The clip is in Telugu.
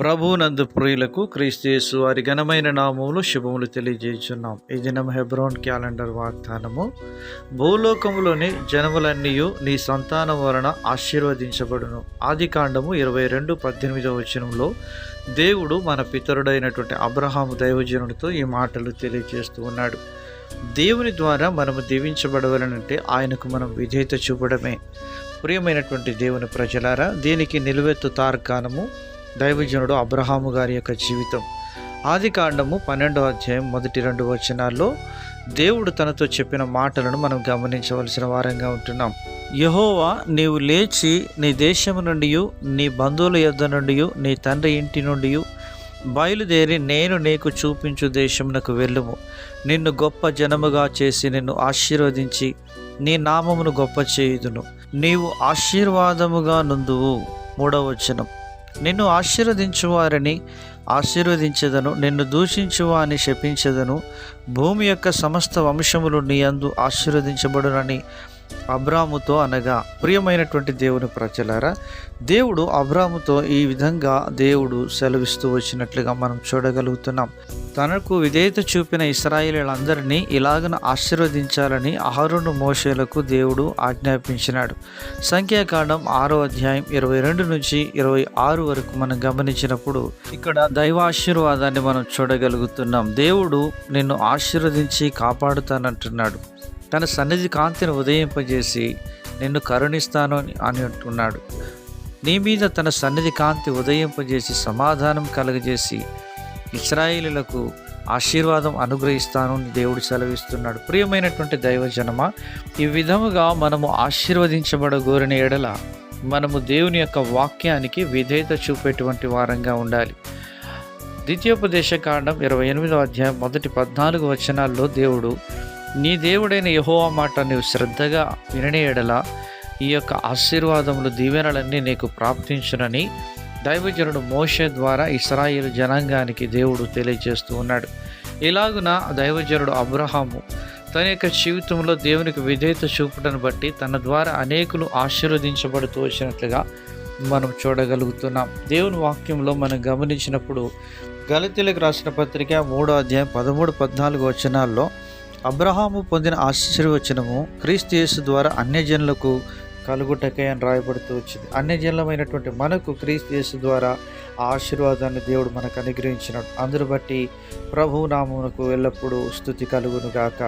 ప్రభునందు ప్రియులకు క్రీస్తు వారి ఘనమైన నామములు శుభములు తెలియజేస్తున్నాం ఈ దినం హెబ్రోన్ క్యాలెండర్ వాగ్దానము. భూలోకములోని జనములన్నీ నీ సంతానం వలన ఆశీర్వదించబడును. ఆది కాండము ఇరవై రెండు పద్దెనిమిదవ వచనంలో దేవుడు మన పితరుడైనటువంటి అబ్రహాము దైవజనుడితో ఈ మాటలు తెలియజేస్తూ ఉన్నాడు. దేవుని ద్వారా మనము దీవించబడవలనంటే ఆయనకు మనం విధేయత చూపడమే. ప్రియమైనటువంటి దేవుని ప్రజలారా దీనికి నిలువెత్తు తార్కాణము దైవజనుడు అబ్రహాము గారి యొక్క జీవితం. ఆది కాండము పన్నెండవ అధ్యాయం మొదటి రెండు వచనాల్లో దేవుడు తనతో చెప్పిన మాటలను మనం గమనించవలసిన వారంగా ఉంటున్నాం. యహోవా నీవు లేచి నీ దేశము నుండి నీ బంధువుల యొద్ద నుండి నీ తండ్రి ఇంటి నుండి బయలుదేరి నేను నీకు చూపించు దేశమునకు వెళ్ళుము. నిన్ను గొప్ప జనముగా చేసి నిన్ను ఆశీర్వదించి నీ నామమును గొప్ప చేయుదును. నీవు ఆశీర్వాదముగా నుందువు మూడవ వచనం. నిన్ను ఆశీర్వదించువారిని ఆశీర్వదించదను నిన్ను దూషించువాని శపించదను. భూమి యొక్క సమస్త వంశములు నీ అందు ఆశీర్వదించబడునని అబ్రాముతో అనగా ప్రియమైనటువంటి దేవుని ప్రజలారా దేవుడు అబ్రాముతో ఈ విధంగా దేవుడు సెలవిస్తూ వచ్చినట్లుగా మనం చూడగలుగుతున్నాం. తనకు విధేయత చూపిన ఇస్రాయిలందరినీ ఇలాగన ఆశీర్వదించాలని అహరును మోషేలకు దేవుడు ఆజ్ఞాపించినాడు. సంఖ్యాకాండం ఆరో అధ్యాయం ఇరవై రెండు నుంచి ఇరవై ఆరు వరకు మనం గమనించినప్పుడు ఇక్కడ దైవాశీర్వాదాన్ని మనం చూడగలుగుతున్నాం. దేవుడు నిన్ను ఆశీర్వదించి కాపాడుతానంటున్నాడు. తన సన్నిధి కాంతిని ఉదయింపజేసి నిన్ను కరుణిస్తాను అని అని అంటున్నాడు. నీ మీద తన సన్నిధి కాంతి ఉదయింపజేసి సమాధానం కలగజేసి ఇస్రాయిలులకు ఆశీర్వాదం అనుగ్రహిస్తాను అని దేవుడు సెలవిస్తున్నాడు. ప్రియమైనటువంటి దైవజనమ ఈ విధముగా మనము ఆశీర్వదించబడగోరిన ఎడల మనము దేవుని యొక్క వాక్యానికి విధేయత చూపేటువంటి వారంగా ఉండాలి. ద్వితీయోపదేశ కాండం ఇరవై ఎనిమిదో అధ్యాయం మొదటి పద్నాలుగు వచనాల్లో దేవుడు నీ దేవుడైన యహోవా మాట నీవు శ్రద్ధగా వినని ఎడల ఈ యొక్క ఆశీర్వాదములు దీవెనలన్నీ నీకు ప్రాప్తించునని దైవజనుడు మోషే ద్వారా ఇస్రాయేల్ జనాంగానికి దేవుడు తెలియజేస్తూ ఉన్నాడు. ఇలాగున దైవజనుడు అబ్రహాము తన యొక్క జీవితంలో దేవునికి విధేయత చూపుటను బట్టి తన ద్వారా అనేకులు ఆశీర్వదించబడుతూ వచ్చినట్లుగా మనం చూడగలుగుతున్నాం. దేవుని వాక్యంలో మనం గమనించినప్పుడు గలితీలకు రాసిన పత్రిక మూడో అధ్యాయం పదమూడు పద్నాలుగు వచనాల్లో అబ్రహాము పొందిన ఆశీర్వచనము క్రీస్తు యేసు ద్వారా అన్యజనులకు కలుగుటకే అని రాయబడుతూ వచ్చింది. అన్యజనులమైనటువంటి మనకు క్రీస్తు యేసు ద్వారా ఆ ఆశీర్వాదాన్ని దేవుడు మనకు అనుగ్రహించినాడు. అందును బట్టి ప్రభు నామమునకు ఎల్లప్పుడూ స్థుతి కలుగును గాక.